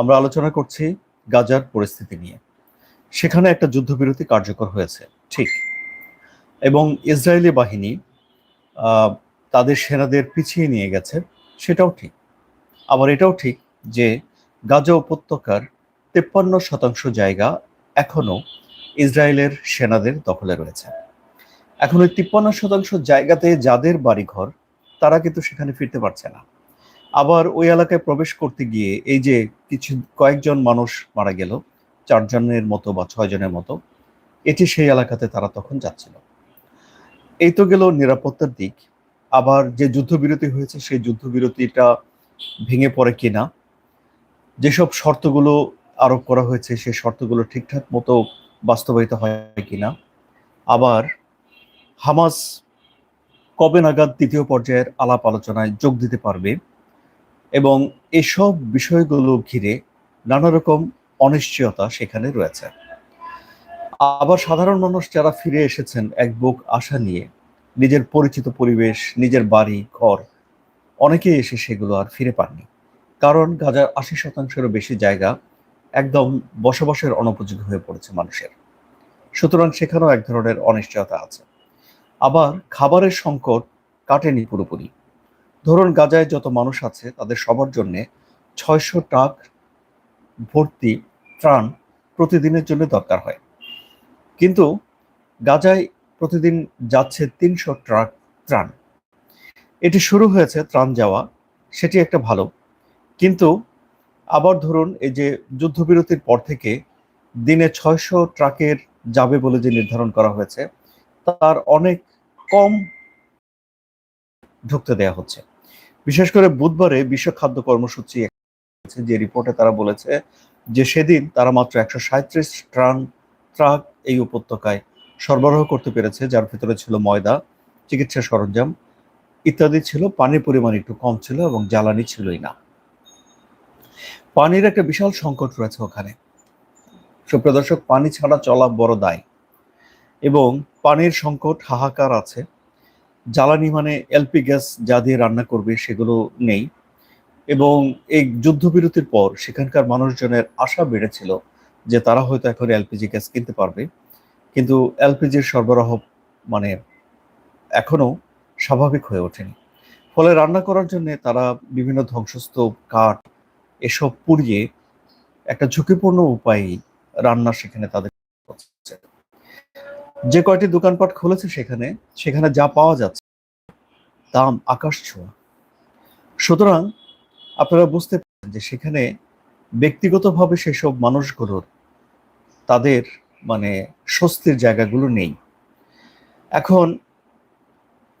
আমরা আলোচনা করছি গাজার পরিস্থিতি নিয়ে। সেখানে একটা যুদ্ধবিরতি কার্যকর হয়েছে, ঠিক। এবং ইসরায়েলি বাহিনী তাদের সেনাদের পিছিয়ে নিয়ে গেছে, সেটাও ঠিক। আবার এটাও ঠিক যে গাজা উপত্যকার তেপ্পান্ন শতাংশ জায়গা এখনও ইসরায়েলের সেনাদের দখলে রয়েছে। এখন ওই তিপ্পান্ন শতাংশ জায়গাতে যাদের বাড়িঘর, তারা কিন্তু সেখানে ফিরতে পারছে না। আবার ওই এলাকায় প্রবেশ করতে গিয়ে এই যে কিছু কয়েকজন মানুষ মারা গেল, চারজনের মতো বা ছয়জনের মতো, এটি সেই এলাকাতে তারা তখন যাচ্ছিল। এই তো গেল নিরাপত্তার দিক। আবার যে যুদ্ধবিরতি হয়েছে, সেই যুদ্ধবিরতিটা ভেঙে পড়ে কিনা, যেসব শর্তগুলো আরোপ করা হয়েছে, সেই শর্তগুলো ঠিকঠাক মতো বাস্তবায়িত হয় কিনা। আবার হামাস কবে নাগাদ দ্বিতীয় পর্যায়ের আলাপ আলোচনায় যোগ দিতে পারবে এবং এসব বিষয়গুলো ঘিরে নানা রকম অনিশ্চয়তা সেখানে রয়েছে। আবার সাধারণ মানুষ যারা ফিরে এসেছেন এক বুক আশা নিয়ে, নিজের পরিচিত পরিবেশ, নিজের বাড়ি, ঘর, অনেকেই এসে সেগুলো আর ফিরে পাননি। কারণ গাজার আশি শতাংশেরও বেশি জায়গা একদম বসবাসের অনুপযোগী হয়ে পড়েছে মানুষের। সুতরাং সেখানেও এক ধরনের অনিশ্চয়তা আছে। আবার খাবারের সংকট কাটেনি পুরোপুরি। ধরুন গাজায় যত মানুষ আছে, তাদের সবার জন্য ছয়শো ট্রাক ভর্তি ত্রাণ প্রতিদিনের জন্য দরকার হয়। কিন্তু গাজায় প্রতিদিন যাচ্ছে তিনশো ট্রাক ত্রাণ। এটি শুরু হয়েছে ত্রাণ যাওয়া, সেটি একটা ভালো। কিন্তু আবার ধরুন এই যে যুদ্ধবিরতির পর থেকে দিনে ছয়শো ট্রাকের যাবে বলে যে নির্ধারণ করা হয়েছে, তার অনেক কম ঢুকতে দেয়া হচ্ছে। বিশেষ করে বুধবারে বিশ্ব খাদ্য কর্মসূচি যে রিপোর্টে তারা বলেছে যে সেদিন তারা মাত্র একশো সাঁত্রিশ ট্রান ট্রাক এই উপত্যকায় সরবরাহ করতে পেরেছে, যার ভিতরে ছিল ময়দা, চিকিৎসা সরঞ্জাম ইত্যাদি ছিল, পানির পরিমাণ একটু কম ছিল এবং জ্বালানি ছিলই না। পানির একটা বিশাল সংকট রয়েছে ওখানে। সুপ্রিয় দর্শক, পানি ছাড়া চলা বড় দায়। এবং পানির সংকট হাহাকার আছে। জ্বালানি মানে এলপি গ্যাস যা দিয়ে রান্না করবে সেগুলো নেই। এবং এই যুদ্ধবিরতির পর সেখানকার মানুষজনের আশা বেড়েছিল যে তারা হয়তো এখন এলপিজি গ্যাস কিনতে পারবে। কিন্তু এলপিজির সরবরাহ মানে এখনও স্বাভাবিক হয়ে ওঠেনি। ফলে রান্না করার জন্য তারা বিভিন্ন ধ্বংসস্তূপ, কাঠ এসব পুড়িয়ে একটা ঝুঁকিপূর্ণ উপায়ে রান্না সেখানে তাদের যে কয়টি দোকানপাট খুলেছে সেখানে সেখানে যা পাওয়া যাচ্ছে দাম আকাশ ছোঁয়া। সুতরাং আপনারা বুঝতে পারেন যে সেখানে ব্যক্তিগতভাবে সেসব মানুষগুলোর তাদের মানে স্বস্তির জায়গাগুলো নেই। এখন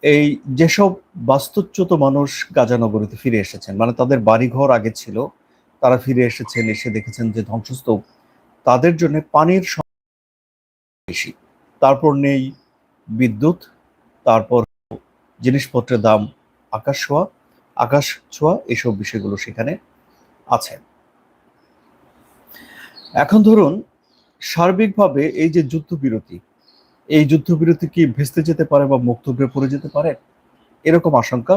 এই যেসব বাস্তুচ্যুত মানুষ গাজানগরীতে ফিরে এসেছেন মানে তাদের বাড়িঘর আগে ছিল, তারা ফিরে এসেছেন, এসে দেখেছেন যে ধ্বংসস্তূপ, তাদের জন্য পানির বেশি। তারপর নেই বিদ্যুৎ, তারপর জিনিসপত্রের দাম আকাশ ছোঁয়া আকাশ ছোঁয়া এসব বিষয়গুলো সেখানে আছে। এখন ধরুন, সার্বিকভাবে এই যে যুদ্ধবিরতি, এই যুদ্ধবিরতি কি ভেস্তে যেতে পারে বা মুক্তব্যে পড়ে যেতে পারে? এরকম আশঙ্কা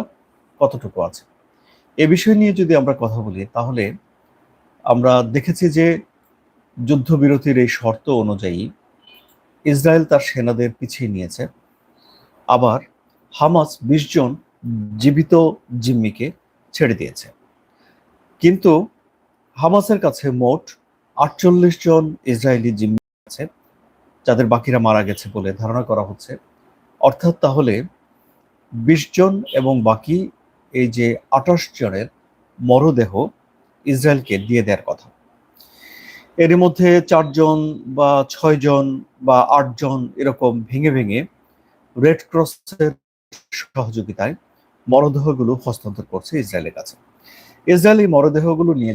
কতটুকু আছে? এ বিষয় নিয়ে যদি আমরা কথা বলি, তাহলে আমরা দেখেছি যে যুদ্ধবিরতির এই শর্ত অনুযায়ী ইসরায়েল তার সেনাদের পিছিয়ে নিয়েছে। আবার হামাস বিশ জন জীবিত জিম্মিকে ছেড়ে দিয়েছে। কিন্তু হামাসের কাছে মোট আটচল্লিশ জন ইসরায়েলি জিম্মি আছে, যাদের বাকিরা মারা গেছে বলে ধারণা করা হচ্ছে। অর্থাৎ তাহলে বিশ জন এবং বাকি এই যে আঠাশ জনের মরদেহ ইসরায়েলকে দিয়ে দেওয়ার কথা। এর মধ্যে চারজন বা ছয়জন বা আটজন এরকম ভেঙে ভেঙে রেড ক্রসের সহযোগিতায় মরদেহগুলো হস্তান্তর করছে ইসরায়েলের কাছে। ইসরায়েল এই মরদেহগুলো নিয়ে